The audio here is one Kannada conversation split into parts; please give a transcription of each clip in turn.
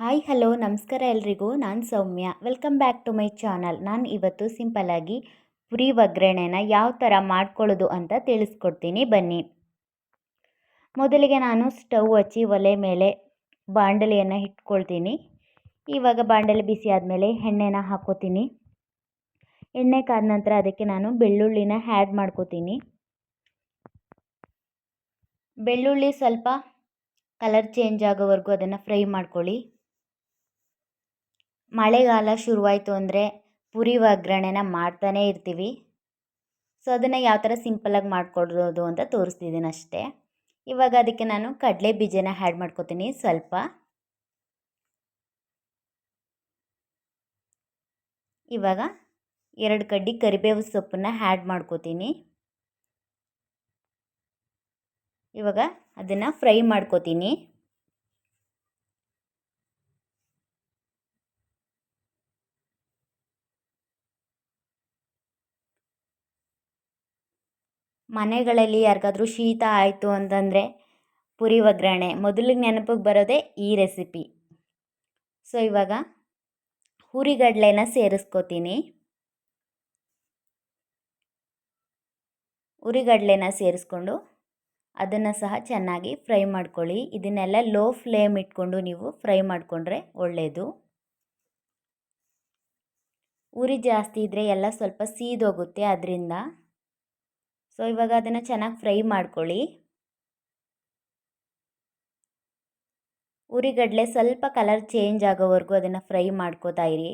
ಹಾಯ್, ಹಲೋ, ನಮಸ್ಕಾರ ಎಲ್ರಿಗೂ. ನಾನು Soumya. Welcome back to my channel ನಾನು ಇವತ್ತು ಸಿಂಪಲ್ಲಾಗಿ ಪುರಿ ಒಗ್ಗರಣೆನ ಯಾವ ಥರ ಮಾಡ್ಕೊಳ್ಳೋದು ಅಂತ ತಿಳಿಸ್ಕೊಡ್ತೀನಿ. ಬನ್ನಿ. ಮೊದಲಿಗೆ ನಾನು ಸ್ಟವ್ ಹಚ್ಚಿ ಒಲೆ ಮೇಲೆ ಬಾಂಡಲಿಯನ್ನು ಇಟ್ಕೊಳ್ತೀನಿ. ಇವಾಗ ಬಾಂಡಲಿ ಬಿಸಿ ಆದಮೇಲೆ ಎಣ್ಣೆನ ಹಾಕೋತೀನಿ. ಎಣ್ಣೆ ಕಾದ ನಂತರ ಅದಕ್ಕೆ ನಾನು ಬೆಳ್ಳುಳ್ಳಿನ ಆ್ಯಡ್ ಮಾಡ್ಕೋತೀನಿ. ಬೆಳ್ಳುಳ್ಳಿ ಸ್ವಲ್ಪ ಕಲರ್ ಚೇಂಜ್ ಆಗೋವರೆಗೂ ಅದನ್ನು ಫ್ರೈ ಮಾಡ್ಕೊಳ್ಳಿ. ಮಳೆಗಾಲ ಶುರುವಾಯಿತು ಅಂದರೆ ಪುರಿ ಒಗ್ಗರಣೆನ ಮಾಡ್ತಾನೇ ಇರ್ತೀವಿ. ಸೊ ಅದನ್ನು ಯಾವ ಥರ ಸಿಂಪಲ್ಲಾಗಿ ಮಾಡಿಕೊಡೋದು ಅಂತ ತೋರಿಸ್ತಿದ್ದೀನಿ ಅಷ್ಟೇ. ಇವಾಗ ಅದಕ್ಕೆ ನಾನು ಕಡಲೆ ಬೀಜನ ಹ್ಯಾಡ್ ಮಾಡ್ಕೋತೀನಿ ಸ್ವಲ್ಪ. ಇವಾಗ ಎರಡು ಕಡ್ಡಿ ಕರಿಬೇವು ಸೊಪ್ಪನ್ನ ಹ್ಯಾಡ್ ಮಾಡ್ಕೋತೀನಿ. ಇವಾಗ ಅದನ್ನು ಫ್ರೈ ಮಾಡ್ಕೋತೀನಿ. ಮನೆಗಳಲ್ಲಿ ಯಾರಿಗಾದ್ರೂ ಶೀತ ಆಯಿತು ಅಂತಂದರೆ ಪುರಿ ಒಗ್ಗರಣೆ. ಮೊದಲಿಗೆ ನೆನಪಿಗೆ ಬರೋದೇ ಈ ರೆಸಿಪಿ ಸೊ ಇವಾಗ ಹುರಿಗಡಲೆನ ಸೇರಿಸ್ಕೋತೀನಿ. ಹುರಿಗಡಲೆನ ಸೇರಿಸ್ಕೊಂಡು ಅದನ್ನು ಸಹ ಚೆನ್ನಾಗಿ ಫ್ರೈ ಮಾಡ್ಕೊಳ್ಳಿ. ಇದನ್ನೆಲ್ಲ ಲೋ ಫ್ಲೇಮ್ ಇಟ್ಕೊಂಡು ನೀವು ಫ್ರೈ ಮಾಡಿಕೊಂಡ್ರೆ ಒಳ್ಳೆಯದು ಉರಿ ಜಾಸ್ತಿ ಇದ್ದರೆ ಎಲ್ಲ ಸ್ವಲ್ಪ ಸೀದೋಗುತ್ತೆ. ಅದರಿಂದ ಸೊ ಇವಾಗ ಅದನ್ನು ಚೆನ್ನಾಗಿ ಫ್ರೈ ಮಾಡ್ಕೊಳ್ಳಿ. ಉರಿಗಡಲೆ ಸ್ವಲ್ಪ ಕಲರ್ ಚೇಂಜ್ ಆಗೋವರೆಗೂ ಅದನ್ನು ಫ್ರೈ ಮಾಡ್ಕೋತಾ ಇರಿ.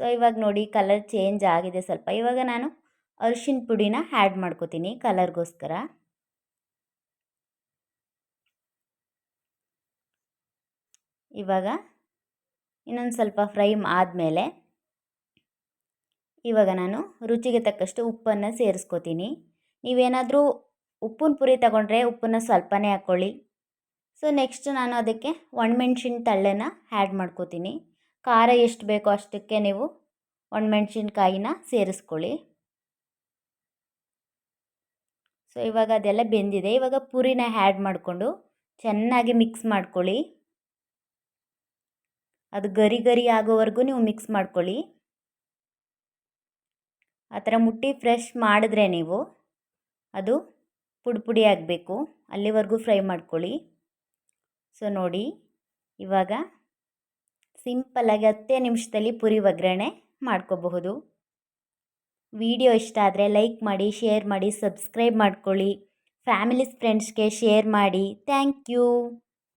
ಸೊ ಇವಾಗ ನೋಡಿ ಕಲರ್ ಚೇಂಜ್ ಆಗಿದೆ ಸ್ವಲ್ಪ. ಇವಾಗ ನಾನು ಅರಿಶಿನ ಪುಡಿನ ಆ್ಯಡ್ ಮಾಡ್ಕೋತೀನಿ ಕಲರ್ಗೋಸ್ಕರ ಇವಾಗ ಇನ್ನೊಂದು ಸ್ವಲ್ಪ ಫ್ರೈ ಆದಮೇಲೆ ಇವಾಗ ನಾನು ರುಚಿಗೆ ತಕ್ಕಷ್ಟು ಉಪ್ಪನ್ನು ಸೇರಿಸ್ಕೋತೀನಿ. ನೀವೇನಾದರೂ ಉಪ್ಪಿನ ಪುರಿ ತಗೊಂಡ್ರೆ ಉಪ್ಪನ್ನು ಸ್ವಲ್ಪನೇ ಹಾಕ್ಕೊಳ್ಳಿ. ಸೊ ನೆಕ್ಸ್ಟ್ ನಾನು ಅದಕ್ಕೆ ಒಣಮೆಣ್ಸಿನ ತಳ್ಳೆನ ಆ್ಯಡ್ ಮಾಡ್ಕೋತೀನಿ. ಖಾರ ಎಷ್ಟು ಬೇಕೋ ಅಷ್ಟಕ್ಕೆ ನೀವು ಒಣಮೆಣ್ಸಿನ್ಕಾಯಿನ ಸೇರಿಸ್ಕೊಳ್ಳಿ. ಸೊ ಇವಾಗ ಅದೆಲ್ಲ ಬೆಂದಿದೆ. ಇವಾಗ ಪುರಿನ ಆ್ಯಡ್ ಮಾಡಿಕೊಂಡು ಚೆನ್ನಾಗಿ ಮಿಕ್ಸ್ ಮಾಡ್ಕೊಳ್ಳಿ. ಅದು ಗರಿ ಗರಿ ಆಗೋವರೆಗೂ ನೀವು ಮಿಕ್ಸ್ ಮಾಡ್ಕೊಳ್ಳಿ. ಆ ಥರ ಮುಟ್ಟಿ ಫ್ರೆಶ್ ಮಾಡಿದ್ರೆ ನೀವು ಅದು ಪುಡಿ ಪುಡಿ ಆಗಬೇಕು. ಅಲ್ಲಿವರೆಗೂ ಫ್ರೈ ಮಾಡ್ಕೊಳ್ಳಿ. ಸೊ ನೋಡಿ, ಇವಾಗ ಸಿಂಪಲ್ಲಾಗಿ ಹತ್ತೇ ನಿಮಿಷದಲ್ಲಿ ಪುರಿ ಒಗ್ಗರಣೆ ಮಾಡ್ಕೋಬಹುದು. ವಿಡಿಯೋ ಇಷ್ಟ ಆದರೆ ಲೈಕ್ ಮಾಡಿ ಶೇರ್ ಮಾಡಿ ಸಬ್ಸ್ಕ್ರೈಬ್ ಮಾಡ್ಕೊಳ್ಳಿ. ಫ್ಯಾಮಿಲೀಸ್ ಫ್ರೆಂಡ್ಸ್ಗೆ ಶೇರ್ ಮಾಡಿ. Thank you